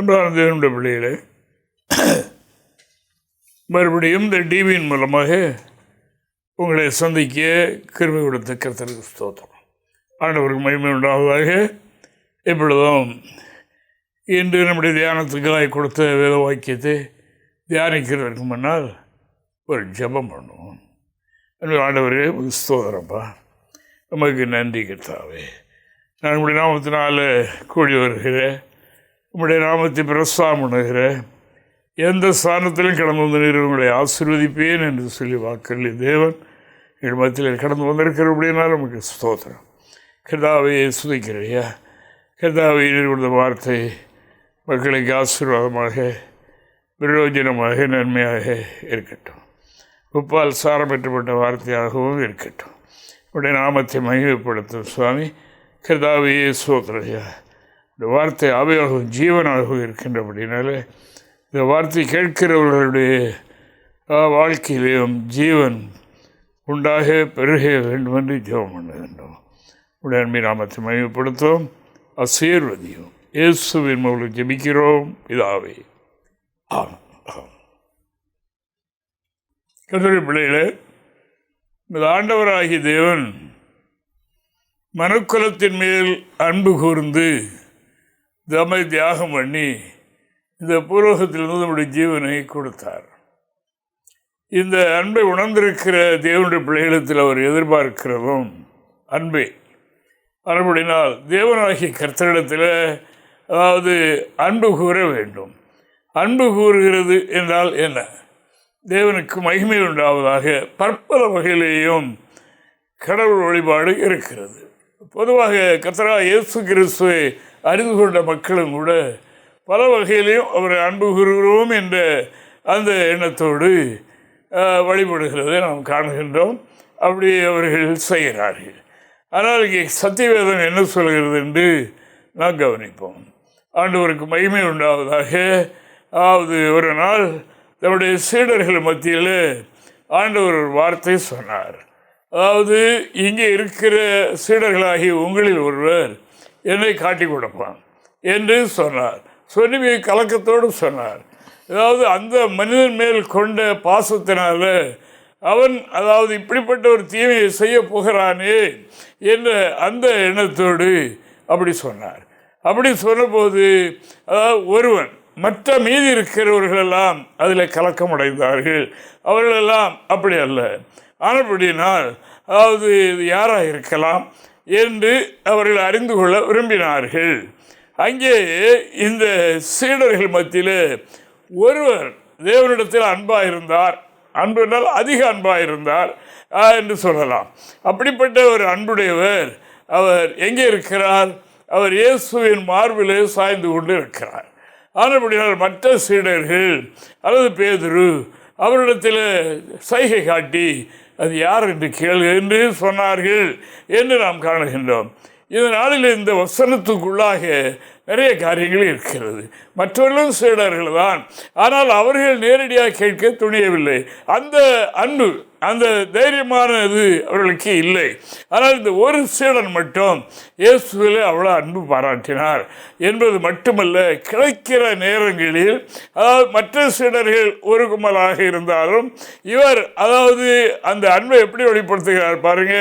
அன்பான தேவனுடைய பிள்ளைகளே மறுபடியும் இந்த டிவியின் மூலமாக உங்களை சந்திக்க கிருமி கொடுத்த கருத்தருக்கு ஸ்தோத்திரம். ஆண்டவருக்கு மகிமை உண்டாவதாக. இப்பொழுதும் இன்று நம்முடைய தியானத்துக்காக கொடுத்த வேத வாக்கியத்தை தியானிக்கிறதற்கு முன்னால் ஒரு ஜெபம் பண்ணுவோம். அன்பு ஆண்டவரே ஸ்தோதரப்பா நமக்கு நன்றி கர்த்தாவே. நான் உங்களுடைய நாமத்தினால் கூடி வருகிறேன். உங்களுடைய நாமத்தை பிரஸ்தாம் பண்ணுகிற எந்த ஸ்தானத்திலும் கடந்து வந்த நீர் உங்களை ஆசீர்வதிப்பேன் என்று சொல்லி வாக்கல்லி தேவன் எங்கள் மத்தியில் கடந்து வந்திருக்கிறபடினால் நமக்கு ஸ்தோத்திரம். கிருதாவையை சுதிக்கிறையா கிருதாவையில் கொடுத்த வார்த்தை மக்களுக்கு ஆசீர்வாதமாக பிரயோஜனமாக நன்மையாக இருக்கட்டும். உப்பால் சாரம் பெற்றப்பட்ட வார்த்தையாகவும் இருக்கட்டும். உடைய நாமத்தை மகிமைப்படுத்தும் சுவாமி கிருதாவையே சோதரையா இந்த வார்த்தை அவயோகம் ஜீவனாகவும் இருக்கின்றபடினால இந்த வார்த்தை கேட்கிறவர்களுடைய வாழ்க்கையிலேயும் ஜீவன் உண்டாக பெருக வேண்டும் என்று ஜெபம் வேண்டும் உடைய அன்பின் நாமத்தை மையப்படுத்தும் அசீர்வதியும் இயேசுவின் மூலம் ஜெபிக்கிறோம். இதாவே ஆம் ஆம் கத்தரி பிள்ளைகளே இந்த ஆண்டவராகிய தேவன் மனுக்குலத்தின் மேல் அன்பு கூர்ந்து தம்மை தியாகம் பண்ணி இந்த பூலோகத்திலிருந்து நம்முடைய ஜீவனை கொடுத்தார். இந்த அன்பை உணர்ந்திருக்கிற தேவனுடைய பிள்ளைகளிடத்தில் அவர் எதிர்பார்க்கிறதும் அன்பே. மறுபடினால் தேவனாகிய கர்த்தரிடத்தில் அதாவது அன்பு கூற வேண்டும். அன்பு கூறுகிறது என்றால் என்ன? தேவனுக்கு மகிமை உண்டாவதாக பற்பல வகையிலேயும் கடவுள் வழிபாடு இருக்கிறது. பொதுவாக கத்தரா இயேசு கிறிஸ்துவை அறிந்து கொண்ட மக்களும் கூட பல வகையிலையும் அவரை அன்பு கூறுகிறோம் என்ற அந்த எண்ணத்தோடு வழிபடுகிறதை நாம் காணுகின்றோம். அப்படி அவர்கள் செய்கிறார்கள். ஆனால் இங்கே சத்தியவேதம் என்ன சொல்கிறது என்று நாம் கவனிப்போம். ஆண்டவருக்கு மகிமை உண்டாவதாக. அதாவது ஒரு நாள் தன்னுடைய சீடர்கள் மத்தியில் ஆண்டவர் ஒரு வார்த்தை சொன்னார். அதாவது இங்கே இருக்கிற சீடர்களாகிய உங்களில் ஒருவர் என்னை காட்டி கொடுப்பான் என்று சொன்னார். சொல்லி கலக்கத்தோடு சொன்னார். அதாவது அந்த மனிதன் மேல் கொண்ட பாசத்தினால அவன் அதாவது இப்படிப்பட்ட ஒரு தீமையை செய்ய போகிறானே என்ற அந்த எண்ணத்தோடு அப்படி சொன்னார். அப்படி சொன்னபோது அதாவது ஒருவன் மற்ற மீதி இருக்கிறவர்களெல்லாம் அதில் கலக்கமடைந்தார்கள். அவர்களெல்லாம் அப்படி அல்ல. ஆனப்படினால் அதாவது இது யாராக இருக்கலாம் என்று அவர்கள் அறிந்து கொள்ள விரும்பினார்கள். அங்கே இந்த சீடர்கள் மத்தியில் ஒருவர் தேவனிடத்தில் அன்பாக இருந்தார். அன்பு என்றால் அதிக அன்பாக இருந்தார் என்று சொல்லலாம். அப்படிப்பட்ட ஒரு அன்புடையவர் அவர் எங்கே இருக்கிறார்? அவர் இயேசுவின் மார்பிலே சாய்ந்து கொண்டு இருக்கிறார். ஆனபடியால் மற்ற சீடர்கள் அல்லது பேதுரு அவரிடத்தில் சைகை காட்டி அது யார் என்று கேளு என்று சொன்னார்கள் என்று நாம் காணுகின்றோம். இந்த இந்த வசனத்துக்குள்ளாக நிறைய காரியங்கள் இருக்கிறது. மற்றவர்களும் சீடர்கள் தான் ஆனால் அவர்கள் நேரடியாக கேட்க துணியவில்லை. அந்த அன்பு அந்த தைரியமானது அவர்களுக்கு இல்லை. ஆனால் இந்த ஒரு சீடன் மட்டும் இயேசுவில் அவ்வளோ அன்பு பாராட்டினார் என்பது மட்டுமல்ல கிடைக்கிற நேரங்களில் அதாவது மற்ற சீடர்கள் ஒரு கும்பலாக இருந்தாலும் இவர் அதாவது அந்த அன்பை எப்படி வெளிப்படுத்துகிறார் பாருங்க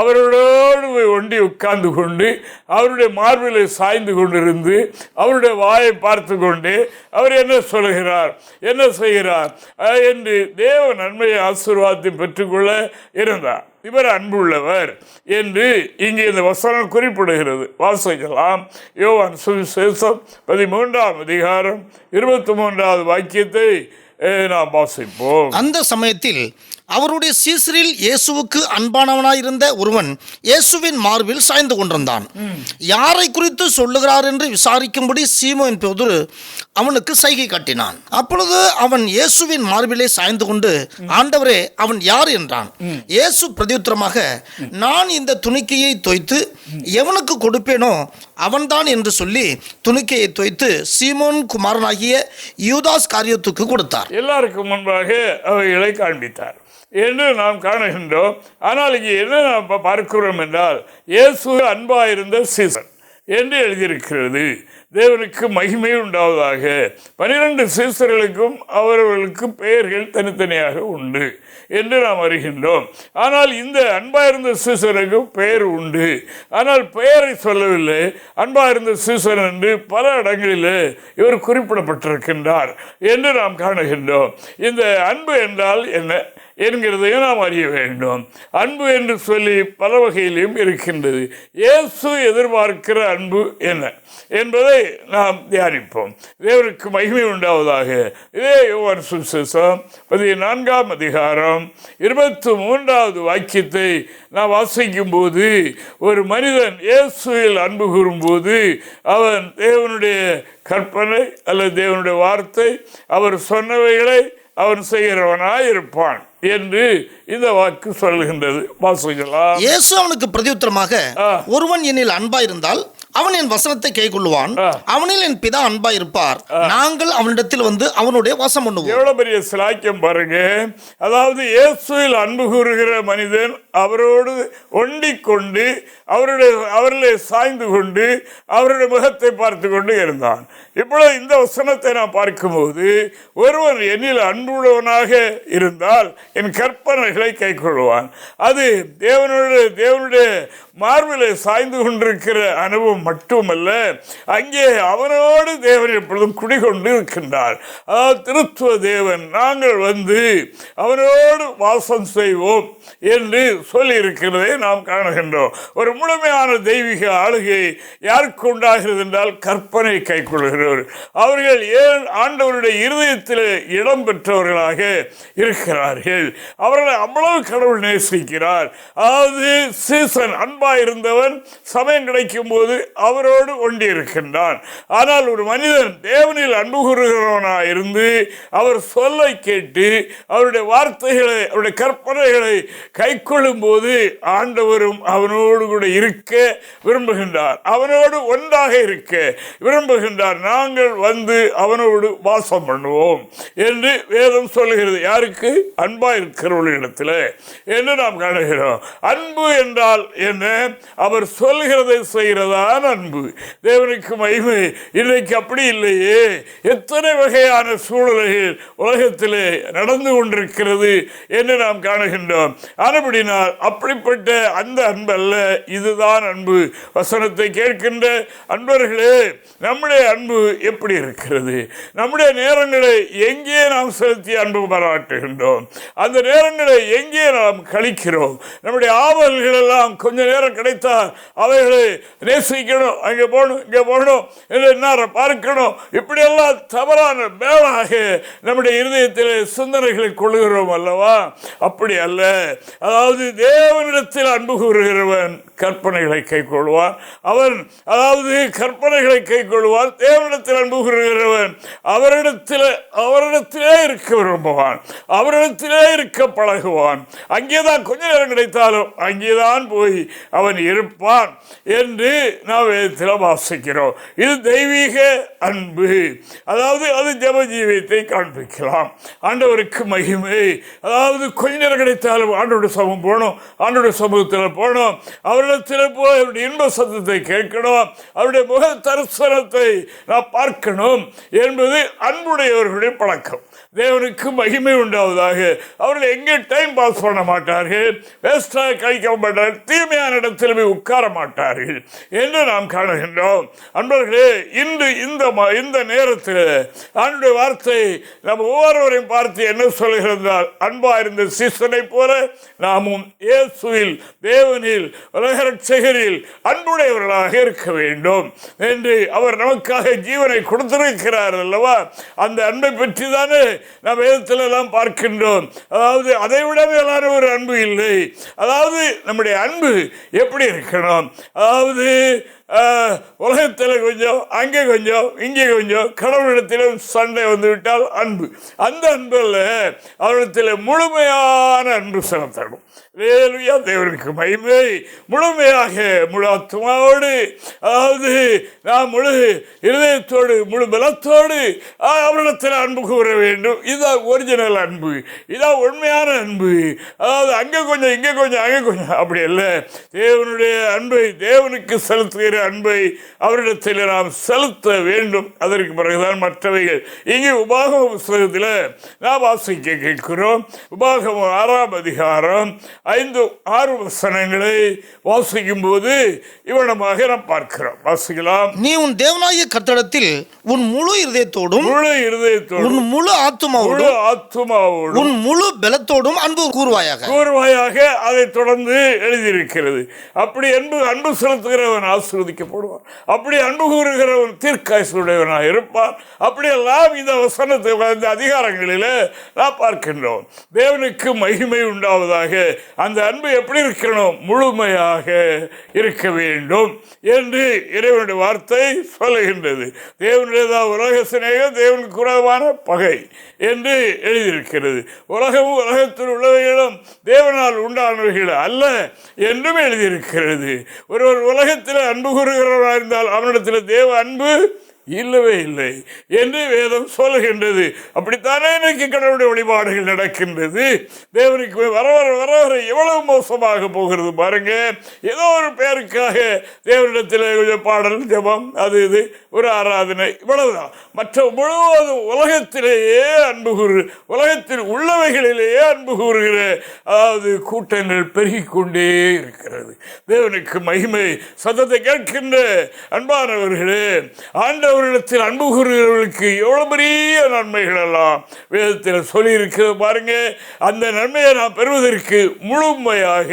அவர்களோடு போய் ஒண்டி உட்கார்ந்து கொண்டு அவருடைய மார்பிலை சாய்ந்து கொண்டிருந்து அவருடைய வாயை பார்த்து கொண்டு அவர் என்ன சொல்லுகிறார் என்ன செய்கிறார்? என்று தேவ நன்மையை ஆசீர்வாதத்தை பெற்றுக்கொள்ள இருந்தார். இவர் அன்புள்ளவர் என்று இங்கே இந்த வசனம் குறிப்பிடுகிறது. வாசிக்கலாம். யோவான் சுவிசேஷம் பதிமூன்றாம் அதிகாரம் இருபத்தி மூன்றாவது வாக்கியத்தை நாம் வாசிப்போம். அந்த சமயத்தில் அவருடைய சீசரில் இயேசுவுக்கு அன்பானவனாயிருந்த ஒருவன் இயேசுவின் மார்பில் சாய்ந்து கொண்டிருந்தான். யாரை குறித்து சொல்லுகிறார் என்று விசாரிக்கும்படி சீமோன் பேதுரு அவனுக்கு சைகை காட்டினான். அப்பொழுது அவன் இயேசுவின் மார்பிலே சாய்ந்து கொண்டு ஆண்டவரே அவன் யார்? என்றான். இயேசு பிரதியுத்தரமாக நான் இந்த துணிக்கையை தோய்த்து எவனுக்கு கொடுப்பேனோ அவன்தான் என்று சொல்லி துணிக்கையை தோய்த்து சீமோன் குமாரனாகிய யூதாஸ் காரியத்துக்கு கொடுத்தார். எல்லாருக்கும் முன்பாக அவைகளை காண்பித்தார். என்று நாம் காணுகின்றோம். ஆனால் இங்கே என்ன நாம் பார்க்கிறோம் என்றால் இயேசு அன்பாயிருந்த சீசன் என்று எழுதியிருக்கிறது. தேவனுக்கு மகிமை உண்டாவதாக. பனிரெண்டு சீசர்களுக்கும் அவர்களுக்கு பெயர்கள் தனித்தனியாக உண்டு என்று நாம் அறிகின்றோம். ஆனால் இந்த அன்பாயிருந்த சீசருக்கு பெயர் உண்டு. ஆனால் பெயரை சொல்லவில்லை. அன்பாயிருந்த சீசன் என்று பல இடங்களில் இவர் குறிப்பிடப்பட்டிருக்கின்றார் என்று நாம் காணுகின்றோம். இந்த அன்பு என்றால் என்ன? என்கிறதையும் நாம் அறிய வேண்டும். அன்பு என்று சொல்லி பல வகையிலும் இருக்கின்றது. இயேசு எதிர்பார்க்கிற அன்பு என்ன? என்பதை நாம் தியானிப்போம். தேவருக்கு மகிமை உண்டாவதாக. இதே யோவான் சுசேஷம் பதினான்காம் அதிகாரம் இருபத்தி மூன்றாவது வாக்கியத்தை நாம் வாசிக்கும் போது ஒரு மனிதன் இயேசுவில் அன்பு கூறும்போது அவன் தேவனுடைய கற்பனை அல்லது தேவனுடைய வார்த்தை அவர் சொன்னவைகளை அவன் செய்கிறவனாய் இருப்பான் என்று இந்த வாக்கு சொல்கின்றது வாசிக்கலாம் இயேசு அவனுக்கு பிரதியுத்தரமாக. ஒருவன் என்னில் அன்பாயிருந்தால் அவன் என் வசனத்தை கைக்கொள்வான் ஆ. அவனில் என் பிதா அன்பாயிருப்பார். நாங்கள் அவனிடத்தில் வந்து அவனுடைய வாசம் பண்ணுவோம். எவ்வளவு பெரிய சிலாக்கியம் பாருங்க. அதாவது இயேசுவில் அன்பு கூறுகிற மனிதன் அவரோடு ஒண்டிக் கொண்டு அவருடைய அவரிலே சாய்ந்து கொண்டு அவருடைய முகத்தை பார்த்து கொண்டு இருந்தான். இப்பொழுது இந்த வசனத்தை நான் பார்க்கும்போது ஒருவன் என்னில் அன்புள்ளவனாக இருந்தால் என் கற்பனைகளை கைக்கொள்வான். அது தேவனுடைய தேவனுடைய மார்பிலை சாய்ந்து கொண்டிருக்கிற அனுபவம் மட்டுமல்ல அங்கே அவனோடு தேவன் எப்பொழுதும் குடிகொண்டு இருக்கின்றார். அதாவது திருத்துவ தேவன் நாங்கள் வந்து அவனோடு வாசம் செய்வோம் என்று சொல்லியிருக்கிறதை நாம் காணுகின்றோம். ஒரு முழுமையான தெய்வீக ஆளுகை யாருக்கு உண்டாகிறது என்றால் கற்பனை பெற்றவர்கள் அவர்கள் ஏன் ஆண்டவருடைய இருதயத்தில் இடம் பெற்றவர்களாக இருக்கிறார்கள்? அவர்களை அவ்வளவு கடவுள் நேசிக்கிறார். அதாவது சீசன் அன்பா இருந்தவன் சமயம் கிடைக்கும் போது அவரோடு ஒன்றி இருக்கின்றான் ஆனால் ஒரு மனிதன் தேவனில் அன்பு கூறுகிறவனாக இருந்து அவர் சொல்லை கேட்டு அவருடைய வார்த்தைகளை அவருடைய கற்பனைகளை கைக்கொள்ளும் போது ஆண்டவரும் அவனோடு கூட இருக்க விரும்புகின்றார். அவனோடு ஒன்றாக இருக்க விரும்புகின்றார். நாங்கள் வந்து அவனோடு வாசம் பண்ணுவோம் என்று வேதம் சொல்லுகிறது. யாருக்கு? அன்பா இருக்கிறவர்களிடத்தில் என்று நாம் காணுகிறோம்? அன்பு என்றால் என்ன? அவர் சொல்கிறதை செய்கிறதான் அன்பு. தேவனுக்கு மகிமை. இன்றைக்கு அப்படி இல்லையே. எத்தனை வகையான சூழ்நிலைகள் உலகத்திலே நடந்து கொண்டிருக்கிறது என்று நாம் காணுகின்றோம். ஆனபடினால் அப்படிப்பட்ட அந்த அன்பல்ல இதுதான் அன்பு. வசனத்தை கேட்கின்ற அன்பர்களே நம்முடைய அன்பு எப்படி இருக்கிறது? நம்முடைய நேரங்களை எங்கே நாம் செலுத்தி அன்பு பாராட்டுகின்றோம்? அந்த நேரங்களை எங்கே நாம் கழிக்கிறோம்? நம்முடைய ஆவல்கள் எல்லாம் கொஞ்ச நேரம் கிடைத்தால் அவைகளை நேசிக்கணும். அங்கே போகணும் இங்கே போகணும் என்று என்ன பார்க்கணும். இப்படியெல்லாம் தவறான மேலாக நம்முடைய இருதயத்தில் சிந்தனைகளை கொள்கிறோம் அல்லவா? அப்படி அல்ல. அதாவது தேவனிடத்தில் அன்பு கூறுகிறவன் கற்பனைகளை கைக்கொள்வான். அவன் அதாவது கற்பனைகளை கைக்கொள்வான் தேவனிடத்தில் அவரிடத்தில் அன்பு கூறுகிறவன் அவரிடத்தில் அவரிடத்திலே இருக்க விரும்புவான் அவரிடத்திலே இருக்க பழகுவான். அங்கேதான் கொஞ்ச நேரம் கிடைத்தாலும் அங்கேதான் போய் அவன் இருப்பான் என்று நாம் வேதத்தில் வாசிக்கிறோம். இது தெய்வீக அன்பு. அதாவது அது ஜப ஜீவியத்தை காண்பிக்கலாம். ஆண்டவருக்கு மகிமை. அதாவது கொஞ்ச நேரம் கிடைத்தாலும் ஆண்டோட சமூகம் போகணும் ஆண்டோட சமூகத்தில் போகணும். அவரிடத்தில் போய் அவருடைய இன்ப சத்தத்தை கேட்கணும். அவருடைய முக தரிசனத்தை பார்க்கணும் என்பது அன்புடையவர்களுடைய பழக்கம். தேவனுக்கு மகிமை உண்டாவதாக. அவர்கள் எங்கே டைம் பாஸ் பண்ண மாட்டார்கள்? வேஸ்டாக கழிக்க மாட்டார்கள். தீமையான இடத்தில் போய் உட்கார மாட்டார்கள் என்று நாம் காணுகின்றோம். அன்பர்களே இன்று இந்த ம- இந்த நேரத்தில் ஆண்டுடைய வார்த்தை நம்ம ஒவ்வொருவரையும் பார்த்து என்ன சொல்கிறார் அன்பாக இருந்த சீசனை போல நாமும் இயேசுவில் தேவனில் உலகரட்சகரில் அன்புடையவர்களாக இருக்க வேண்டும். என்று அவர் நமக்காக ஜீவனை கொடுத்திருக்கிறார் அல்லவா? அந்த அன்பை பற்றி தானே நாம் வேதத்தில் எல்லாம் பார்க்கின்றோம். அதாவது அதை விட மேலான ஒரு அன்பு இல்லை. அதாவது நம்முடைய அன்பு எப்படி இருக்கணும்? அதாவது உலகத்தில் கொஞ்சம் அங்கே கொஞ்சம் இங்கே கொஞ்சம் கடவுளிடத்திலும் சண்டை வந்துவிட்டால் அன்பு. அந்த அன்பில் அவரிடத்தில் முழுமையான அன்பு செலுத்தணும். வேலுயா தேவனுக்கு மகிமை. முழுமையாக முழு ஆத்மாவோடு அதாவது நாம் முழு இருதயத்தோடு முழு பலத்தோடு அவரிடத்தில் அன்பு கூற வேண்டும். இதுதான் ஒரிஜினல் அன்பு. இதான் உண்மையான அன்பு. அதாவது அங்கே கொஞ்சம் இங்கே கொஞ்சம் அங்கே கொஞ்சம். அப்படி இல்லை தேவனுடைய அன்பை தேவனுக்கு செலுத்துகிற அன்பை அவரிடத்தில் நாம் செலுத்த வேண்டும். அதற்கு பிறகுதான் மற்றவைகள். இங்கே உபாகம புஸ்தகத்தில் நாம் வாசிக்க கேட்கிறோம். உபாகமம் ஆறாம் அதிகாரம் ஐந்து ஆறு வசனங்களை வாசிக்கும் போது இவனமாக நாம் பார்க்கிறோம். வாசிக்கலாம். நீ உன் தேவனாகிய கர்த்தரிடத்தில் உன் முழு இருதயத்தோடும் முழு இருதயத்தோடு உன் முழு ஆத்துமாவோடும் முழு ஆத்துமாவோடு உன் முழு பலத்தோடும் அன்பு கூறுவாயாக. கூர்வாயாக அதை தொடர்ந்து எழுதியிருக்கிறது. அப்படி அன்பு அன்பு செலுத்துகிறவன் ஆசீர்வதிக்கப்படுவான் அப்படி அன்பு கூறுகிறவன் தீர்க்காசுடையவனாக இருப்பான் அப்படியெல்லாம் இந்த வசனத்தை இந்த அதிகாரங்களில் நான் பார்க்கின்றோம். தேவனுக்கு மகிமை உண்டாவதாக அந்த அன்பு எப்படி இருக்கணும்? முழுமையாக இருக்க வேண்டும் என்று இறைவனுடைய வார்த்தை சொல்லுகின்றது. தேவனுடையதான் உலக சிநேகம் தேவனுக்கு உறவான பகை என்று எழுதியிருக்கிறது. உலகமும் உலகத்தில் உள்ளவைகளும் தேவனால் உண்டானவைகள் அல்ல என்றும் எழுதியிருக்கிறது. ஒருவர் உலகத்தில் அன்பு கூறுகிறவராக இருந்தால் அவனிடத்தில் தேவ அன்பு இல்லவே இல்லை. என்று வேதம் சொல்லுகின்றது அப்படித்தானே இன்னைக்கு கடவுளுடைய வழிபாடுகள் நடக்கின்றது? தேவனுக்கு வர வர வர வர எவ்வளவு மோசமாக போகிறது பாருங்க. ஏதோ ஒரு பேருக்காக தேவனிடத்தில் கொஞ்சம் பாடல் ஜெபம் அது இது ஒரு ஆராதனை இவ்வளவுதான். மற்ற முழுவதும் உலகத்திலேயே அன்பு கூறு உலகத்தில் உள்ளவைகளிலேயே அன்பு கூறுகிற அதாவது கூட்டங்கள் பெருகிக்கொண்டே இருக்கிறது. தேவனுக்கு மகிமை சத்தத்தை கேட்கின்ற அன்பானவர்களே ஆண்டவர் ஆண்டவரிடத்தில் அன்பு கூறுகிறவர்களுக்கு எவ்வளோ பெரிய நன்மைகள் எல்லாம் வேதத்தில் சொல்லியிருக்கிறது பாருங்க. அந்த நன்மையை நாம் பெறுவதற்கு முழுமையாக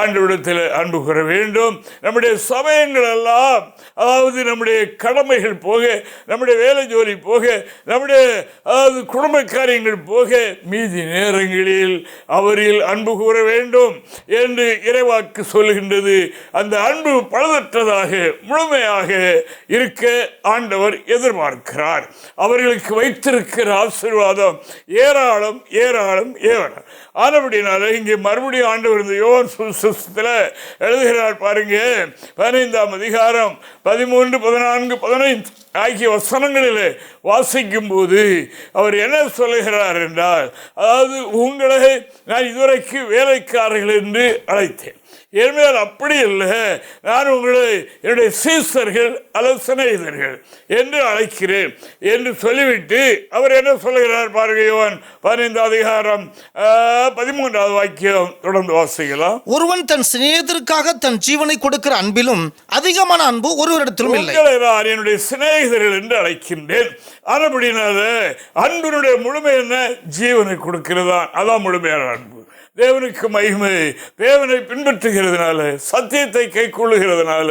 ஆண்டவரிடத்தில் அன்பு கூற வேண்டும். நம்முடைய சமயங்கள் எல்லாம் அதாவது நம்முடைய கடமைகள் போக நம்முடைய வேலை ஜோலி போக நம்முடைய அதாவது குடும்ப காரியங்கள் போக மீதி நேரங்களில் அவரில் அன்பு கூற வேண்டும் என்று இறைவாக்கு சொல்லுகின்றது. அந்த அன்பு பலதற்றதாக முழுமையாக இருக்க ஆண்டவர் எதிர்பார்க்கிறார். அவர்களுக்கு வைத்திருக்கிற ஆசீர்வாதம் ஏராளம் ஏராளம் ஏராளம். ஆனபடினால இங்கே மறுபடியும் ஆண்டவர் இந்த யோகன் சுசத்தில் எழுதுகிறார் பாருங்க. பதினைந்தாம் அதிகாரம் பதிமூன்று பதினான்கு பதினைந்து ஆகிய வசனங்களில் வாசிக்கும் போது அவர் என்ன சொல்லுகிறார் என்றால் அதாவது உங்களை நான் இதுவரைக்கு வேலைக்காரர்கள் என்று அழைத்தேன். என்மேல் அப்படி இல்லை. நான் உங்களை என்னுடைய சீசர்கள் அல்லது சிநேகிதர்கள் என்று அழைக்கிறேன் என்று சொல்லிவிட்டு அவர் என்ன சொல்லுகிறார் பாருங்க யோவான் பதினைந்து அதிகாரம் பதிமூன்றாவது வாக்கியம் தொடர்ந்து வாசிக்கலாம். ஒருவன் தன் சிநேகத்திற்காக தன் ஜீவனை கொடுக்கிற அன்பிலும் அதிகமான அன்பு ஒருவரிடத்திலும் இல்லை. நான் என்னுடைய சிநேகிதர்கள் என்று அழைக்கின்றேன். ஆனபடினால அன்பினுடைய முழுமை என்ன? ஜீவனை கொடுக்கிறதா. அதான் முழுமையான அன்பு. தேவனுக்கு மகிமை தேவனை பின்பற்றுகிறதுனால சத்தியத்தை கை கொள்ளுகிறதுனால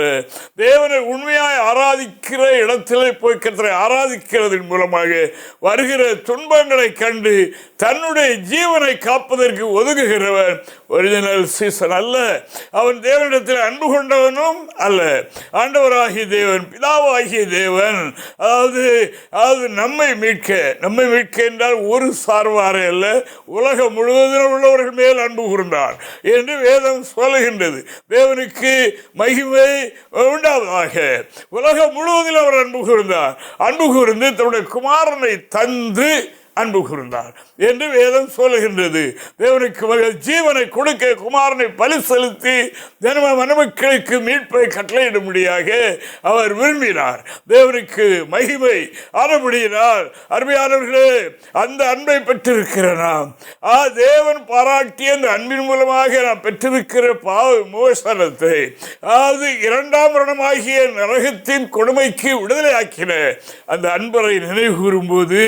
தேவனை உண்மையாய் ஆராதிக்கிற இடத்திலே போய் கர்த்தரை ஆராதிக்கிறதன் மூலமாக வருகிற துன்பங்களை கண்டு தன்னுடைய ஜீவனை காப்பதற்கு ஒதுங்குகிறவன் ஒரிஜினல் சீசன் அல்ல. அவன் தேவனிடத்தில் அன்பு கொண்டவனும் அல்ல. ஆண்டவராகிய தேவன் பிதாவாகிய தேவன். அதாவது அதாவது நம்மை மீட்க நம்மை மீட்க என்றால் ஒரு சார்பாரே அல்ல. உலகம் முழுவதும் உள்ளவர்கள் மேல் அன்பு கூர்ந்தார் என்று வேதம் சொல்லுகின்றது. தேவனுக்கு மகிமை உண்டாவதாக. உலகம் முழுவதில் அவர் அன்பு கூர்ந்தார். அன்பு கூர்ந்து தன்னுடைய குமாரனை தந்து அன்பு கூர்ந்தார். என்று வேதம் சொல்லுகின்றது. தேவனுக்கு மக- ஜீவனை கொடுக்க குமாரனை பலி செலுத்தி ஜனம மனமக்களுக்கு மீட்பை கட்டளையிடும்படியாக அவர் விரும்பினார். தேவனுக்கு மகிமை ஆனபடியினால் அருமையானவர்களே அந்த அன்பை பெற்றிருக்கிற நாம் ஆ தேவன் பாராட்டிய அந்த அன்பின் மூலமாக நாம் பெற்றிருக்கிற பாவ விமோசனத்தை அதாவது இரண்டாம் மரணமாகிய நரகத்தின் கொடுமைக்கு விடுதலை ஆக்கின அந்த அன்பரை நினைவு கூறும்போது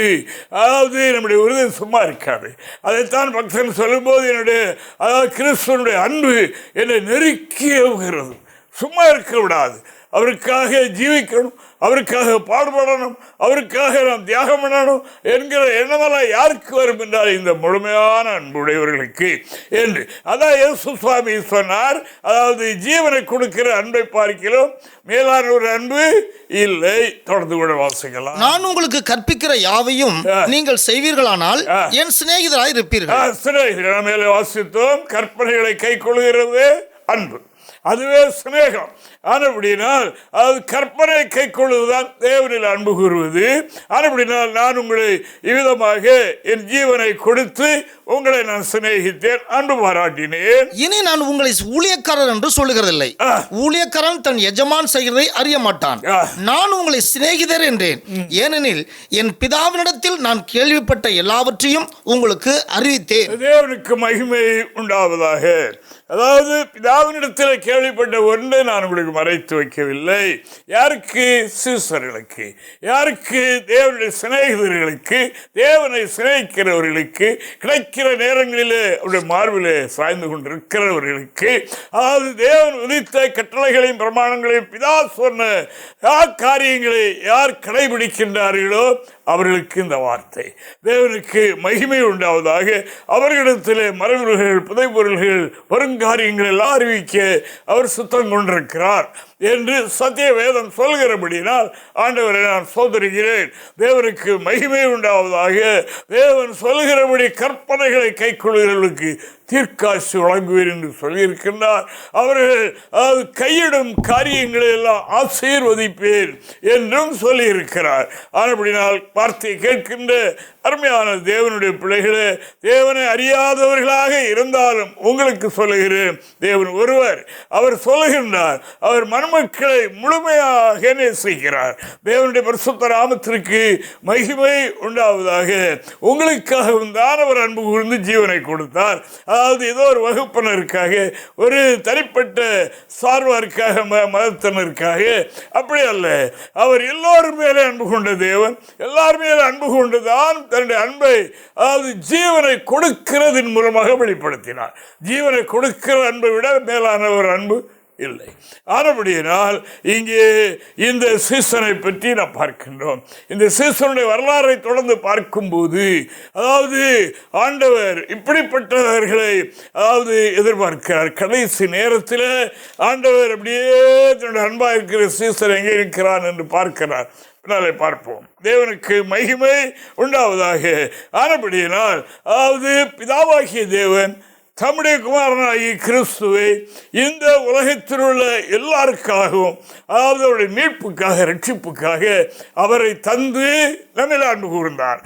அதாவது நம்முடைய உறுதி சும்மா இருக்காது. அதைத்தான் பக்தன் சொல்லும்போது என்னுடைய அதாவது கிறிஸ்துவனுடைய அன்பு என்னை நெருக்கி ஏவுகிறது. சும்மா இருக்க விடாது. அவருக்காக ஜீவிக்கணும். அவருக்காக பாடுபடணும் அவருக்காக நாம் தியாகம் பண்ணணும் என்கிற எண்ணமெல்லாம் யாருக்கு வரும் என்றால் இந்த முழுமையான அன்புடையவர்களுக்கு என்று. அதான் இயேசு சுவாமி சொன்னார் அதாவது ஜீவனை கொடுக்கிற அன்பை பார்க்கிறோம் மேலான ஒரு அன்பு இல்லை தொடர்ந்து கூட வாசிக்கலாம். நான் உங்களுக்கு கற்பிக்கிற யாவையும் நீங்கள் செய்வீர்களானால் என் சிநேகிதராய் இருப்பீர்கள். ஆசிரியர் மேலே வாசித்தோம் கற்பனைகளை கை கொள்கிறது அன்பு. அதுவே சிநேகம். ஆனப்படினால் அது கற்பனை கை கொள்வதுதான் தேவனில் அன்பு கூறுவது. ஆனப்படினால் நான் உங்களை இவ்விதமாக என் ஜீவனை கொடுத்து உங்களை நான் சிநேகித்தேன் அன்பு பாராட்டினேன். இனி நான் உங்களை ஊழியக்காரர் என்று சொல்லுகிறதில்லை. ஊழியக்காரன் தன் எஜமான் செய்கிறதை அறிய மாட்டான். நான் உங்களை சிநேகிதர் என்றேன். ஏனெனில் என் பிதாவினிடத்தில் நான் கேள்விப்பட்ட எல்லாவற்றையும் உங்களுக்கு அறிவித்தேன். தேவனுக்கு மகிமை உண்டாவதாக. அதாவது பிதாவினிடத்தில் கேள்விப்பட்ட ஒன்றை நான் உங்களுக்கு மறைத்து வைக்கவில்லை. யாருக்கு? சீசர்களுக்கு. யாருக்கு? தேவனுடைய சிநேகிதர்களுக்கு. தேவனை சிநேகிக்கிறவர்களுக்கு. கிடைக்கிற நேரங்களிலே அவருடைய மார்பிலே சாய்ந்து கொண்டிருக்கிறவர்களுக்கு. அதாவது தேவன் விதித்த கட்டளைகளையும் பிரமாணங்களையும் பிதா சொன்ன யார் காரியங்களை யார் கடைபிடிக்கின்றார்களோ அவர்களுக்கு இந்த வார்த்தை. தேவனுக்கு மகிமை உண்டாவதாக அவர்களிடத்திலே மறைபொருள்கள் புதைபொருள்கள் வருங்காரியங்கள் எல்லாம் அறிவிக்க அவர் சுத்தம் கொண்டிருக்கிறார். என்று சத்திய வேதம் சொல்கிறபடினால் ஆண்டவரை நான் சோதரிகிறேன். தேவனுக்கு மகிமை உண்டாவதாக தேவன் சொல்கிறபடி கற்பனைகளை கை கொள்கிறவர்களுக்கு தீர்க்காட்சி வழங்குவேன் என்று சொல்லியிருக்கின்றார். அவர்கள் அதாவது கையிடும் காரியங்களை எல்லாம் ஆசீர்வதிப்பேன் என்றும் சொல்லியிருக்கிறார். ஆனபடினால் வார்த்தையை கேட்கின்ற அருமையான தேவனுடைய பிள்ளைகளே தேவனை அறியாதவர்களாக இருந்தாலும் உங்களுக்கு சொல்லுகிறேன். தேவன் ஒருவர் அவர் சொல்லுகின்றார். அவர் மனம் மக்களை முழுமையாக நேசிக்கிறார். தேவனுடைய பரிசுத்த ராமத்திற்கு மகிமை உண்டாவதாக. உங்களுக்காகவும் தான் அவர் அன்பு கூர்ந்து ஜீவனை கொடுத்தார். அதாவது ஏதோ ஒரு வகுப்பினருக்காக ஒரு தனிப்பட்ட சார்பாருக்காக ம மதத்தினருக்காக. அப்படி அல்ல. அவர் எல்லோரும் மேலே அன்பு கொண்ட தேவன் எல்லார் மேலே அன்பு கொண்டுதான் தன்னுடைய அன்பை அதாவது ஜீவனை கொடுக்கிறதின் மூலமாக வெளிப்படுத்தினார். ஜீவனை கொடுக்கிற அன்பை விட மேலான ஒரு அன்பு இல்லை. ஆனபடியினால் இங்கே இந்த சீசனை பற்றி நாம் பார்க்கின்றோம். இந்த சீசனுடைய வரலாறை தொடர்ந்து பார்க்கும்போது அதாவது ஆண்டவர் இப்படிப்பட்டவர்களை அதாவது எதிர்பார்க்கிறார். கடைசி நேரத்தில் ஆண்டவர் அப்படியே தன்னுடைய அன்பாக இருக்கிற சீசன் எங்கே இருக்கிறான் என்று பார்க்கிறார். பின்னாலே பார்ப்போம். தேவனுக்கு மகிமை உண்டாவதாக. ஆனபடியினால் அதாவது பிதாவாகிய தேவன் தம்முடைய குமாரனாகி கிறிஸ்துவை இந்த உலகத்தில் உள்ள எல்லாருக்காகவும் அதாவது அவருடைய மீட்புக்காக ரட்சிப்புக்காக அவரை தந்து நம்மில் அன்பு கூர்ந்தார்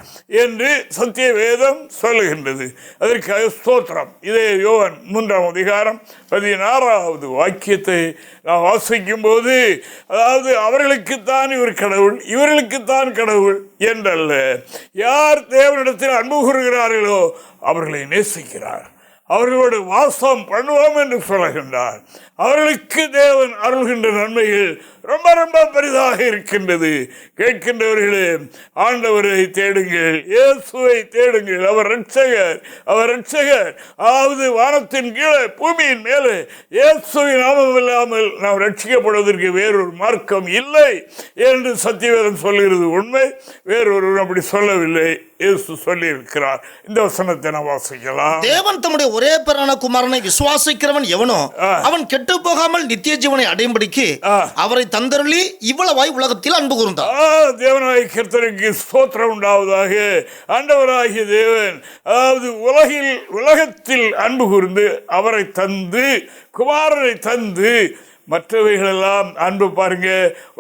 என்று சத்திய வேதம் சொல்லுகின்றது. அதற்காக ஸ்தோத்திரம். இதே யோகன் மூன்றாம் அதிகாரம் பதினாறாவது வாக்கியத்தை நாம் வாசிக்கும் போது அதாவது அவர்களுக்குத்தான் இவர் கடவுள் இவர்களுக்குத்தான் கடவுள் என்றல்ல. யார் தேவனிடத்தில் அன்பு கூறுகிறார்களோ அவர்களை நேசிக்கிறார். அவர்களோடு வாசம் பண்ணுவோம் என்று சொல்கின்றார். அவர்களுக்கு தேவன் அருள்கின்ற நன்மைகள் ரொம்ப ரொம்ப பெரிதாக இருக்கின்றது. கேட்கின்றவர்களே ஆண்டவரை தேடுங்கள் இயேசுவை தேடுங்கள். அவர் ரட்சகர் அவர் ரட்சகர் அதாவது வானத்தின் கீழே பூமியின் மேலே இயேசுவின் நாமம் இல்லாமல் நாம் ரட்சிக்கப்படுவதற்கு வேறொரு மார்க்கம் இல்லை என்று சத்தியவேதம் சொல்கிறது உண்மை. வேறொரு அப்படி சொல்லவில்லை. இயேசு சொல்லியிருக்கிறார் இந்த வசனத்தை நாம் வாசிக்கலாம் தேவன் தம்முடைய ஒரே பேரான குமாரனை விசுவாசிக்கிறவன் எவனோ. அவன் கெட்டு போகாமல் நித்திய ஜீவனை அடையும்படிக்கு. அவரை தந்தருளி இவ்வளவாய் உலகத்தில் அன்பு கூர்ந்தார் தேவனாய் கர்த்தருக்கு ஸ்தோத்திரம் உண்டாவதாக ஆண்டவராகிய தேவன் அதாவது உலகில் உலகத்தில் அன்பு கூர்ந்து அவரை தந்து குமாரனை தந்து மற்றவைகளெல்லாம் அன்பு பாருங்க.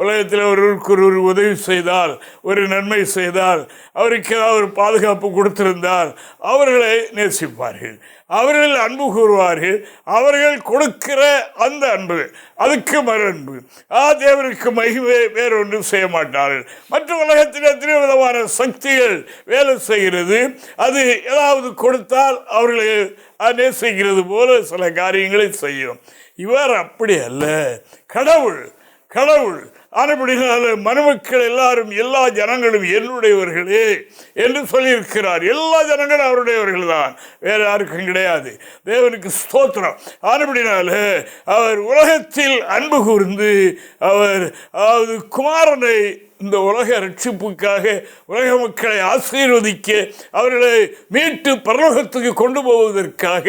உலகத்தில் ஒருவருக்கு ஒரு உதவி செய்தால் ஒரு நன்மை செய்தால் அவருக்கு ஏதாவது ஒரு பாதுகாப்பு கொடுத்திருந்தால் அவர்களை நேசிப்பார்கள். அவர்கள் அன்பு கூறுவார்கள். அவர்கள் கொடுக்கிற அந்த அன்பு அதுக்கு மறு அன்பு ஆ தேவனுக்கு மகிமை வேறொன்றும் செய்ய மாட்டார்கள். மற்ற உலகத்தில் எத்தனை விதமான சக்திகள் வேலை செய்கிறது. அது ஏதாவது கொடுத்தால் அவர்களை நேசிக்கிறது போல சில காரியங்களை செய்யும். இவர் அப்படி அல்ல. கடவுள் கடவுள். ஆனப்படினால மனுமக்கள் எல்லாரும் எல்லா ஜனங்களும் என்னுடையவர்களே என்று சொல்லியிருக்கிறார். எல்லா ஜனங்களும் அவருடையவர்கள் தான். வேற யாருக்கும் கிடையாது. தேவனுக்கு ஸ்தோத்திரம். ஆனப்படினால அவர் உலகத்தில் அன்பு கூர்ந்து அவர் அதாவது குமாரனை இந்த உலக ரட்சிப்புக்காக உலக மக்களை ஆசீர்வதிக்க அவர்களை மீட்டு பரலோகத்துக்கு கொண்டு போவதற்காக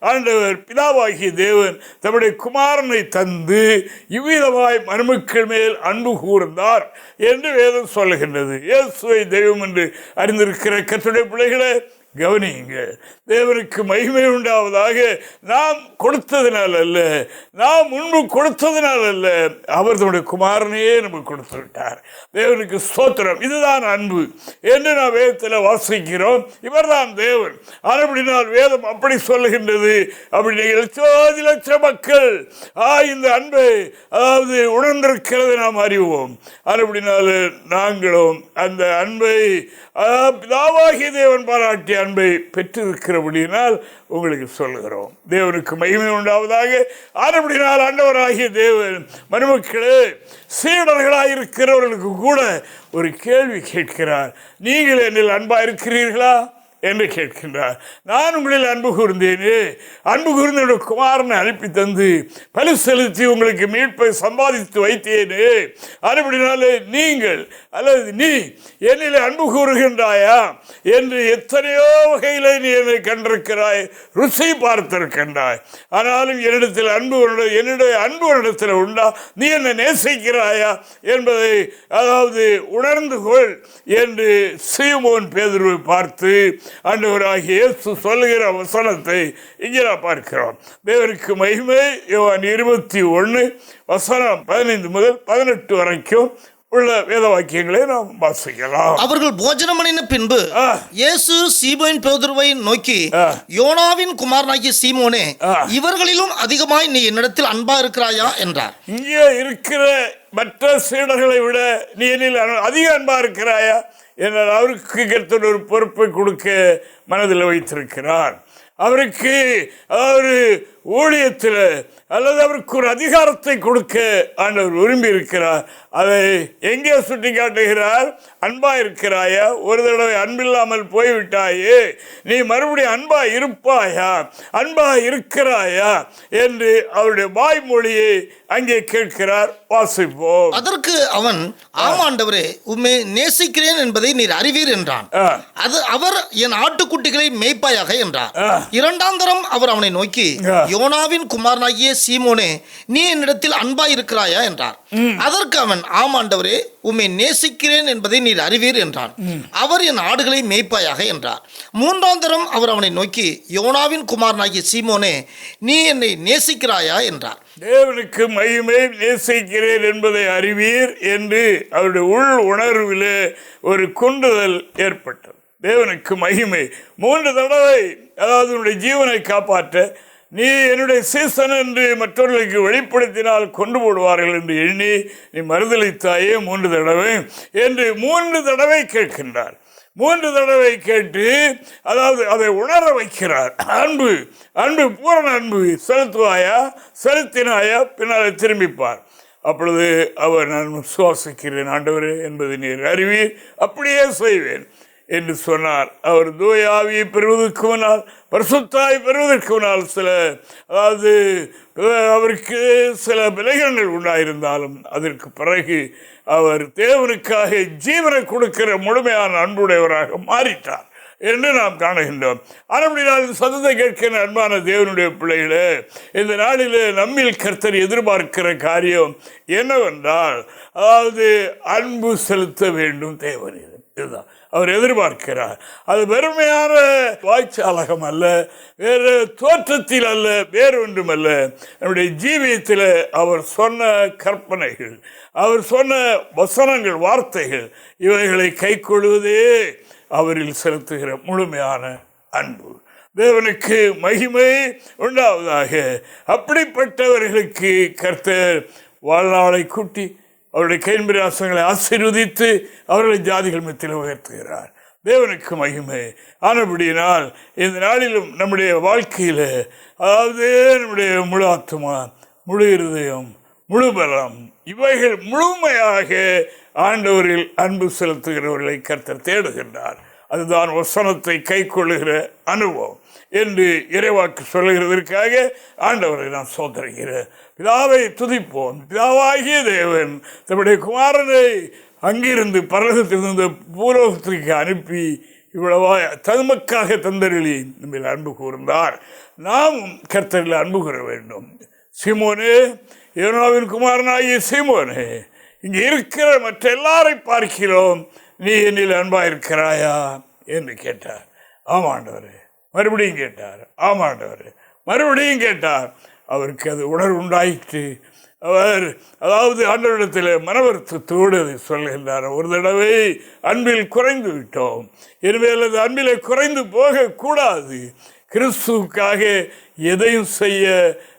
ஆண்டவர் பிதாவாகிய தேவன் தம்முடைய குமாரனை தந்து இவ்விதமாய் மருமக்கள் மேல் அன்பு கூர்ந்தார் என்று வேதம் சொல்லுகின்றது. இயேசுவை தெய்வம் என்று அறிந்திருக்கிற கத்துடைய பிள்ளைகளை கவனியுங்க. தேவனுக்கு மகிமை உண்டாவதாக நாம் கொடுத்ததினால் அல்ல நாம் முன்பு கொடுத்ததினால் அல்ல. அவர் தன்னுடைய குமாரனையே நமக்கு கொடுத்து விட்டார். தேவனுக்கு ஸ்தோத்திரம். இதுதான் அன்பு. என்று நாம் வேதத்தில் வாசிக்கிறோம். இவர்தான் தேவன். ஆனால் வேதம் அப்படி சொல்லுகின்றது. அப்படி லட்சாதி லட்சோதி லட்ச மக்கள் ஆ இந்த அன்பை அதாவது உணர்ந்திருக்கிறது நாம் அறிவோம். அப்படினால நாங்களும் அந்த அன்பை ஆ, பிதாவாகிய தேவன் பாராட்டிய அன்பை பெற்றிருக்கிறபடியினால் உங்களுக்கு சொல்லுகிறோம். தேவனுக்கு மகிமை உண்டாவதாக. ஆனபடினால் ஆண்டவராகிய தேவன் மருமக்களே சீடர்களாக இருக்கிறவர்களுக்கு கூட ஒரு கேள்வி கேட்கிறார். நீங்கள் என்னில் அன்பா இருக்கிறீர்களா என்று கேட்கின்றார். நான் உங்களில் அன்பு கூர்ந்தேனே. அன்பு கூர்ந்த குமாரனை அனுப்பி தந்து பலி செலுத்தி உங்களுக்கு மீட்பை சம்பாதித்து வைத்தேனே. அதுபடினாலே நீங்கள் அல்லது நீ என்னில் அன்பு கூறுகின்றாயா என்று எத்தனையோ வகையில் நீ என்னை கண்டிருக்கிறாய் ருசி பார்த்திருக்கின்றாய். ஆனாலும் என்னிடத்தில் அன்பு என்னுடைய அன்பு உன்னிடத்தில் உண்டா? நீ என்னை நேசிக்கிறாயா என்பதை அதாவது உணர்ந்து கொள் என்று சீமோன் பேதுருவை பார்த்து ஆண்டவராகிய இயேசு சொல்லுகிற வசனத்தை இங்கே நாம் பார்க்கிறோம் தேவருக்கு மகிமை யோவான் இருபத்தி ஒன்று வசனம் பதினைந்து முதல் பதினெட்டு வரைக்கும் உள்ள வேத வாக்கியங்களை நாம் வாசிக்கலாம் அவர்கள் போஜனம் பண்ணின பின்பு. இயேசு சீமோன் பேதுருவை நோக்கி. யோனாவின் குமாரனாகிய சீமோனே. இவர்களிலும் அதிகமாய் நீ என்னிடத்தில் அன்பா இருக்கிறாயா என்றார் இங்கே இருக்கிற மற்ற சீடர்களை விட நீ என்னில் அதிக அன்பா இருக்கிறாயா என்றால் அவருக்கு கருத்தர் ஒரு பொறுப்பை கொடுக்க மனதில் வைத்திருக்கிறார். அவருக்கு அவர் ஊழியத்தில் அல்லது அவருக்கு ஒரு அதிகாரத்தை கொடுக்க ஆண்டவர் விரும்பி இருக்கிறார் அதை எங்கே சுட்டி காட்டுகிறார் அன்பா இருக்கிறாயா ஒரு தடவை அன்பில்லாமல் போய்விட்டாயே. நீ மறுபடியும் அன்பா இருப்பாயா? அன்பா இருக்கிறாயா? என்று அவருடைய வாய்மொழியை அங்கே கேட்கிறார். வாசிப்போம். அதற்கு அவன் ஆமாண்டவரே உம்மை நேசிக்கிறேன் என்பதை நீர் அறிவீர் என்றான். அது அவர் என் ஆட்டுக்குட்டிகளை மேய்ப்பாயாக என்றார். இரண்டாம் தரம் அவர் அவனை நோக்கி. யோனாவின் குமாரனாகிய சீமோனே நீ என்னிடத்தில் அன்பா இருக்கிறாயா என்றார் அதற்கு அவன் ஆமாண்டவரே உம்மை நேசிக்கிறேன் என்பதை நீர் அறிவீர் என்றான். அவர் என் ஆடுகளை மேய்ப்பாயாக என்றார். மூன்றாம் தரம் அவர் அவனை நோக்கி யோனாவின் குமாரனாகிய சீமோனே நீ என்னை நேசிக்கிறாயா? என்றார். தேவனுக்கு மகிமை நேசிக்கிறேன் என்பதை அறிவீர் என்று அவருடைய உள் உணர்விலே ஒரு குண்டுதல் ஏற்பட்டது. தேவனுக்கு மகிமை. மூன்று தடவை அதாவது உன்னுடைய ஜீவனை காப்பாற்ற நீ என்னுடைய சீசன் என்று மற்றவர்களுக்கு வெளிப்படுத்தினால் கொண்டு போடுவார்கள் என்று எண்ணி நீ மறுதளித்தாயே மூன்று தடவை என்று மூன்று தடவை கேட்கின்றார். மூன்று தடவை கேட்டு அதாவது அதை உணர வைக்கிறார். அன்பு அன்பு பூரண அன்பு செலுத்துவாயா? செலுத்தினாயா? பின்னால் திரும்பிப்பார். அப்பொழுது அவர் நான் சுவாசிக்கிறேன் ஆண்டவரே என்பதை நீர் அறிவீர் அப்படியே செய்வேன். என்று சொன்னார். அவர் தூய் ஆவியை பெறுவதற்கு முன்னால் பரிசுத்தாய் பெறுவதற்கு முன்னால் சில அதாவது அவருக்கு சில விலகங்கள் உண்டாயிருந்தாலும் அதற்கு பிறகு அவர் தேவனுக்காக ஜீவனை கொடுக்கிற முழுமையான அன்புடையவராக மாறிட்டார் என்று நாம் காணுகின்றோம். ஆனால் சத்தத்தை கேட்கிற அன்பான தேவனுடைய பிள்ளைகளே. இந்த நாளிலே நம்மில் கர்த்தர் எதிர்பார்க்கிற காரியம் என்னவென்றால் அதாவது அன்பு செலுத்த வேண்டும் தேவனில். இதுதான். அவர் எதிர்பார்க்கிறார். அது வெறுமையான வாய்ச்சாலகம் அல்ல வேறு தோற்றத்தில் அல்ல வேறு ஒன்றுமல்ல நம்முடைய ஜீவியத்தில் அவர் சொன்ன கற்பனைகள் அவர் சொன்ன வசனங்கள் வார்த்தைகள் இவைகளை கைக்கொள்வதே அவரில் செலுத்துகிற முழுமையான அன்பு. தேவனுக்கு மகிமை உண்டாவதாக. அப்படிப்பட்டவர்களுக்கு கர்த்தர் வாழ்நாளை கூட்டி அவருடைய கைன்பிராசங்களை ஆசீர்வதித்து அவர்களை ஜாதிகள் மத்தியில் உயர்த்துகிறார். தேவனுக்கு மகிமை. ஆனபடியினால் இந்த நாளிலும் நம்முடைய வாழ்க்கையில் அதாவது நம்முடைய முழு ஆத்மா முழு இருதயம் முழு பலம் இவைகள் முழுமையாக ஆண்டவரில் அன்பு செலுத்துகிறவர்களை கர்த்தர் தேடுகின்றார். அதுதான் வசனத்தை கைக்கொள்ளுகிற அனுபவம் என்று இறைவாக்கு சொல்லுகிறதற்காக ஆண்டவரை நான் சோதனைகிறேன். பிதாவை துதிப்போம். பிதாவாகிய தேவன் தம்முடைய குமாரனை அங்கிருந்து பரலகத்திலிருந்து பூலோகத்திற்கு அனுப்பி இவ்வளவா தமக்காக தந்தருளி நம்மில் அன்பு கூர்ந்தார். நாம் கர்த்தரில் அன்பு கூற வேண்டும். சிமோனே யோனாவின் குமாரனாகிய சீமோனே இங்கே இருக்கிற மற்ற எல்லாரை பார்க்கிறோம். நீ என்னில் அன்பாயிருக்கிறாயா? என்று கேட்டார். ஆமாண்டவர். மறுபடியும் கேட்டார். ஆமாண்டவர். மறுபடியும் கேட்டார். அவருக்கு அது உணர்வு உண்டாயிற்று. அவர் அதாவது ஆண்டவரிடத்தில் மனவருத்தத்தோடு அதை சொல்கின்றார் ஒரு தடவை அன்பில் குறைந்து விட்டோம். இனிமேல் அது அன்பில் குறைந்து போகக்கூடாது. கிறிஸ்துவுக்காக எதையும் செய்ய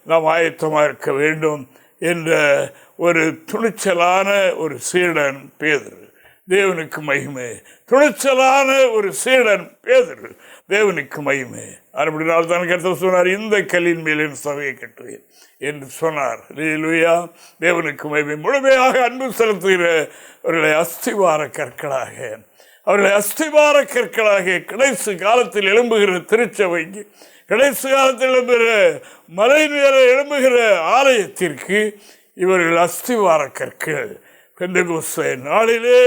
நாம் ஆயத்தமாக இருக்க வேண்டும் என்ற ஒரு துணிச்சலான ஒரு சீடன் பேதர். தேவனுக்கு மகிமை. துணிச்சலான ஒரு சீடன் பேதர். தேவனுக்கு மகிமை. அப்படினால் தான் கருத்து சொன்னார் இந்த கல்லின் மேல் என் சபையை கட்டுவேன் என்று சொன்னார். லீலுயா தேவனுக்கு மகிமை. முழுமையாக அன்பு செலுத்துகிறவர்களை அஸ்திவார கற்களாக. அவர்களை அஸ்திவார கற்களாக. கடைசி காலத்தில் எழும்புகிற திருச்சபைக்கு கடைசி காலத்தில் எழும்புகிற மலை மேல எழும்புகிற ஆலயத்திற்கு இவர்கள் அஸ்திவார கற்கள். பெந்தகோஸ்தே நாளிலே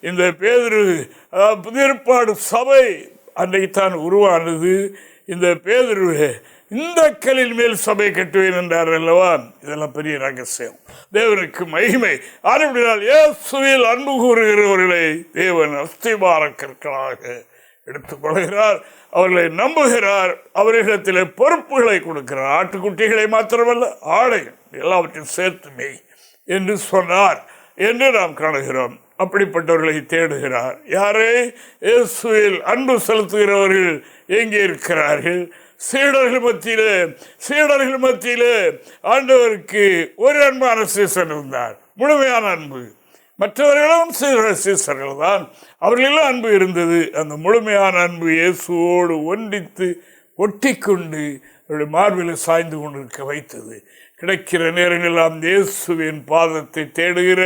இந்த பேதுரு அதாவது புதியற்பாடு சபை அன்றைக்குத்தான் உருவானது. இந்த பேதுரு இந்த கல்லின் மேல் சபை கட்டுவேன் என்றார் அல்லவா? இதெல்லாம் பெரிய ரகசியம். தேவனுக்கு மகிமை. ஆனால் இயேசுவில் அன்பு கூறுகிறவர்களை தேவன் அஸ்திபாரக்கற்களாக எடுத்துக்கொள்கிறார் அவர்களை நம்புகிறார். அவர்களிடத்தில் பொறுப்புகளை கொடுக்கிறார். ஆட்டுக்குட்டிகளை மாத்திரமல்ல ஆடைகள் எல்லாவற்றையும் சேர்த்து மெய் என்று சொன்னார் என்று நாம் காணுகிறோம். அப்படிப்பட்டவர்களை தேடுகிறார். யாரே? இயேசுவில் அன்பு செலுத்துகிறவர்கள் எங்கே இருக்கிறார்கள்? சீடர்கள் மத்தியிலே சீடர்கள் மத்தியிலே ஆண்டவருக்கு ஒரு அன்பான சீசன் இருந்தார். முழுமையான அன்பு. மற்றவர்களும் சீர- சீசர்கள் தான். அவர்களெல்லாம் அன்பு இருந்தது. அந்த முழுமையான அன்பு இயேசுவோடு ஒன்றித்து ஒட்டிக்கொண்டு அவருடைய மார்பில் சாய்ந்து கொண்டிருக்க வைத்தது. கிடைக்கிற நேரங்களெல்லாம் இயேசுவின் பாதத்தை தேடுகிற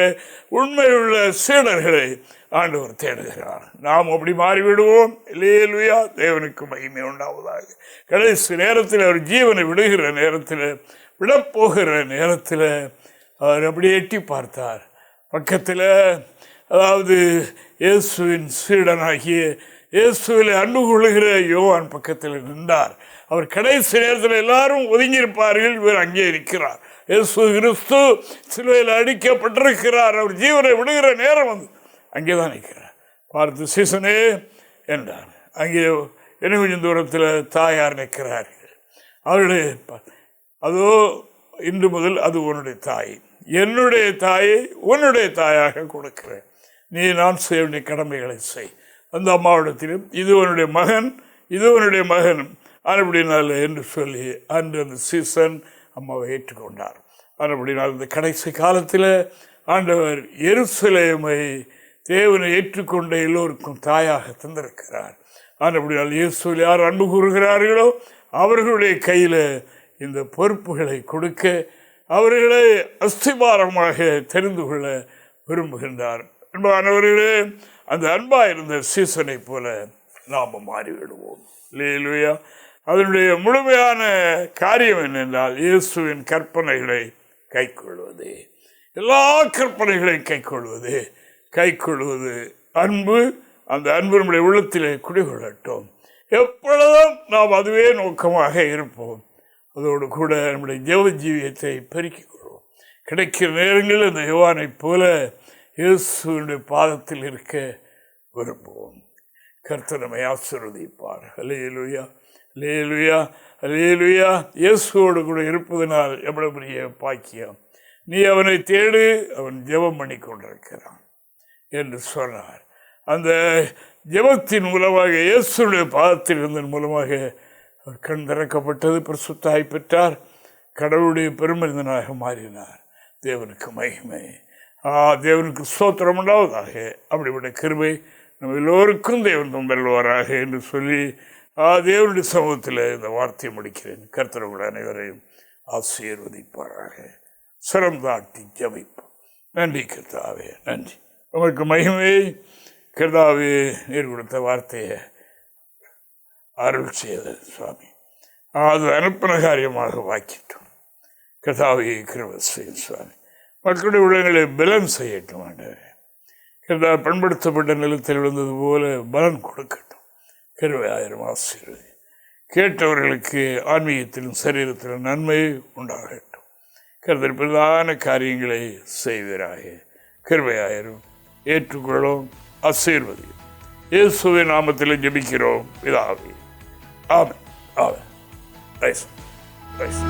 உண்மையுள்ள சீடர்களை ஆண்டவர் தேடுகிறார். நாம் அப்படி மாறிவிடுவோம். இல்லையா தேவனுக்கு மகிமை உண்டாவதாக. கடைசி நேரத்தில் அவர் ஜீவனை விடுகிற நேரத்தில் விடப்போகிற நேரத்தில் அவர் அப்படியே எட்டி பார்த்தார். பக்கத்தில் அதாவது இயேசுவின் சீடனாகிய இயேசுவில் அன்பு கொள்கிற யோவான் பக்கத்தில் நின்றார். அவர் கடைசி நேரத்தில் எல்லாரும் ஒதுங்கியிருப்பார்கள் இவர் அங்கே இருக்கிறார். இயேசு கிறிஸ்து சிலுவையில் அடிக்கப்பட்டிருக்கிறார். அவர் ஜீவனை விடுகிற நேரம் வந்து அங்கே தான் நிற்கிறார். பார்த்து சீசனே என்றார். அங்கே இன்னும் கொஞ்சம் தூரத்தில் தாயார் நிற்கிறார்கள். அவருடைய அதோ இன்று முதல் அது உன்னுடைய தாய். என்னுடைய தாயை உன்னுடைய தாயாக கொடுக்கிறேன். நீ நான் செய்ய வேண்டிய கடமைகளை செய். அந்த அம்மாவிடத்திலும் இது உன்னுடைய மகன் இது உன்னுடைய மகன் அப்படினால என்று சொல்லி அன்று அந்த சீசன் அம்மாவை ஏற்றுக்கொண்டார். அப்படினால் இந்த கடைசி காலத்தில் ஆண்டவர் எருசலேமை தேவனை ஏற்றுக்கொண்ட எல்லோருக்கும் தாயாக தந்திருக்கிறார். ஆனபடியால் இயேசுவில் யார் அன்பு கூறுகிறார்களோ அவர்களுடைய கையில் இந்த பொறுப்புகளை கொடுக்க அவர்களை அஸ்திபாரமாக தெரிந்து கொள்ள விரும்புகின்றார். அன்பானவர்களே அந்த அன்பாக இருந்த சீசனை போல நாம் மாறிவிடுவோம். இல்லையா அதனுடைய முழுமையான காரியம் என்னென்றால் இயேசுவின் கற்பனைகளை கைக்கொள்வது. எல்லா கற்பனைகளையும் கைக்கொள்வது. கைக்கொள்வது அன்பு அந்த அன்பு நம்முடைய உள்ளத்திலே குடிகொள்ளட்டும். எப்பொழுதும் நாம் அதுவே நோக்கமாக இருப்போம். அதோடு கூட நம்முடைய ஜெவ ஜீவியத்தை பெருக்கிக் கொள்வோம். கிடைக்கிற நேரங்களில் இந்த யுவானைப் போல இயேசுடைய பாதத்தில் இருக்க விரும்புவோம். கர்த்தனமை ஆசிர்வதிப்பார் ஆசீர்வதிப்பார். அலேலுயா லேலுயா லேலுயா இயேசுவோடு கூட இருப்பதனால் எவ்வளவு பெரிய பாக்கியம். நீ அவனை தேடு அவன் ஜெபம் பண்ணி கொண்டிருக்கிறான் என்று சொன்னார். அந்த ஜெபத்தின் மூலமாக இயேசுடைய பாதத்தில் இருந்தன் மூலமாக அவர் கண் திறக்கப்பட்டது பிரசுத்தாய் பெற்றார். கடவுளுடைய பெருமனிதனாக மாறினார். தேவனுக்கு மகிமை. ஆ தேவனுக்கு ஸ்தோத்திரம் உண்டாவதாக. அப்படிப்பட்ட கிருபை நம்ம எல்லோருக்கும் தேவன் தம்பல்வாராக என்று சொல்லி தேவனுடைய சமூகத்தில் இந்த வார்த்தையை முடிக்கிறேன். கர்த்தரவுடைய அனைவரையும் ஆசீர்வதிப்பாராக. சிரம் தாட்டி ஜபிப்போம். நன்றி கர்த்தாவே நன்றி. உங்களுக்கு மகிமை. கர்த்தாவே நீர் கொடுத்த வார்த்தையை அருள் செய்த சுவாமி. அது அனுப்பின காரியமாக வாக்கிட்டோம். கர்த்தாவை கிருப செய்யும் சுவாமி. மக்களுடைய உள்ளங்களை பலன் செய்யட்டும் ஆண்டவரே. கர்த்தா பண்படுத்தப்பட்ட நிலத்தில் விழுந்தது போல பலன் கொடுக்கட்டும். கிருபை ஆயிரம் ஆசீர்வதி கேட்டவர்களுக்கு ஆன்மீகத்திலும் சரீரத்திலும் நன்மை உண்டாகட்டும். கருதல் பிரதான காரியங்களை செய்வீராக. கிருபையாயிரும் ஏற்றுக்கொள்ளும் ஆசீர்வதி இயேசுவை நாமத்தில் ஜபிக்கிறோம் பிதாவே. ஆமென் ஆமென். Rice rice